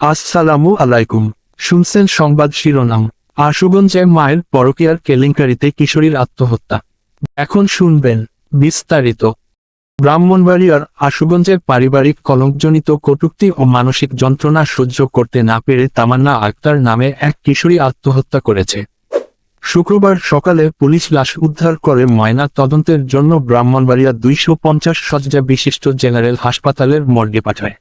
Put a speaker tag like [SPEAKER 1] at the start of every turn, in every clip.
[SPEAKER 1] আসসালামু আলাইকুম। শুনছেন সংবাদ শিরোনাম। আশুগঞ্জে মায়ের পরকীয়ার কেলেঙ্কারিতে কিশোরীর আত্মহত্যা। এখন শুনবেন বিস্তারিত। ব্রাহ্মণবাড়িয়ার আশুগঞ্জের পারিবারিক কলঙ্কজনিত কটূক্তি ও মানসিক যন্ত্রণা সহ্য করতে না পেরে তামান্না আক্তার নামে এক কিশোরী আত্মহত্যা করেছে। শুক্রবার সকালে পুলিশ লাশ উদ্ধার করে ময়না তদন্তের জন্য ব্রাহ্মণবাড়িয়া দুইশো পঞ্চাশ সজ্জা বিশিষ্ট জেনারেল হাসপাতালের মর্গে পাঠায়।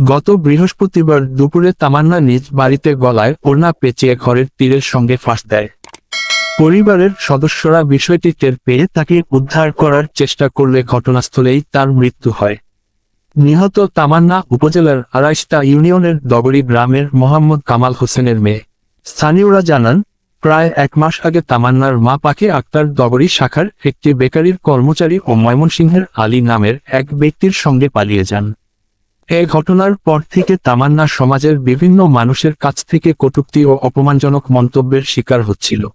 [SPEAKER 1] গত বৃহস্পতিবার দুপুরে তামান্না নিজ বাড়িতে গলায় ওড়না পেঁচিয়ে ঘরের তীরের সঙ্গে ফাঁস দেয়। পরিবারের সদস্যরা বিষয়টি টের পেয়ে তাকে উদ্ধার করার চেষ্টা করলে ঘটনাস্থলেই তার মৃত্যু হয়। নিহত তামান্না উপজেলার আড়াইশটা ইউনিয়নের দগরি গ্রামের মোহাম্মদ কামাল হোসেনের মেয়ে। স্থানীয়রা জানান, প্রায় এক মাস আগে তামান্নার মা পাখি আক্তার দগরি শাখার একটি বেকারির কর্মচারী ও ময়মনসিংহের আলী নামের এক ব্যক্তির সঙ্গে পালিয়ে যান। এ ঘটনার পর থেকে তামান্না সমাজের বিভিন্ন মানুষের কাছ থেকে কটুক্তি ও অপমানজনক মন্তব্যের শিকার হচ্ছিল।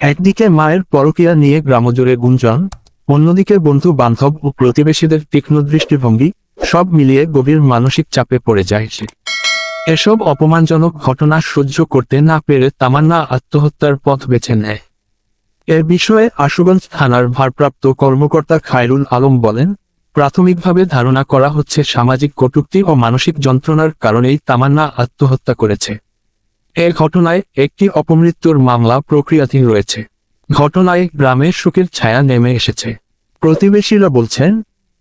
[SPEAKER 1] একদিকে মায়ের পরকীয়া নিয়ে গ্রামজুড়ে গুঞ্জন, অন্যদিকে বন্ধু বান্ধব ও প্রতিবেশীদের তীক্ষ্ণ দৃষ্টিভঙ্গি, সব মিলিয়ে গভীর মানসিক চাপে পড়ে যায় সে। এসব অপমানজনক ঘটনা সহ্য করতে না পেরে তামান্না আত্মহত্যার পথ বেছে নেয়। এ বিষয়ে আশুগঞ্জ থানার ভারপ্রাপ্ত কর্মকর্তা খায়রুল আলম বলেন প্রাথমিকভাবে ধারণা করা হচ্ছে সামাজিক কটুক্তি ও মানসিক যন্ত্রণার কারণেই তামান্না আত্মহত্যা করেছে। এ ঘটনায় একটি অপমৃত্যুর মামলা প্রক্রিয়াধীন রয়েছে। ঘটনায় গ্রামে শোকের ছায়া নেমে এসেছে। প্রতিবেশীরা বলছেন,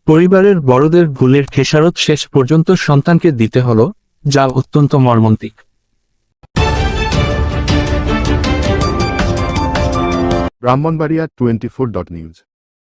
[SPEAKER 1] পরিবারের বড়দের ভুলের খেসারত শেষ পর্যন্ত সন্তানকে দিতে হল, যা অত্যন্ত মর্মন্তিক।
[SPEAKER 2] Brahmanbaria twenty four dot news.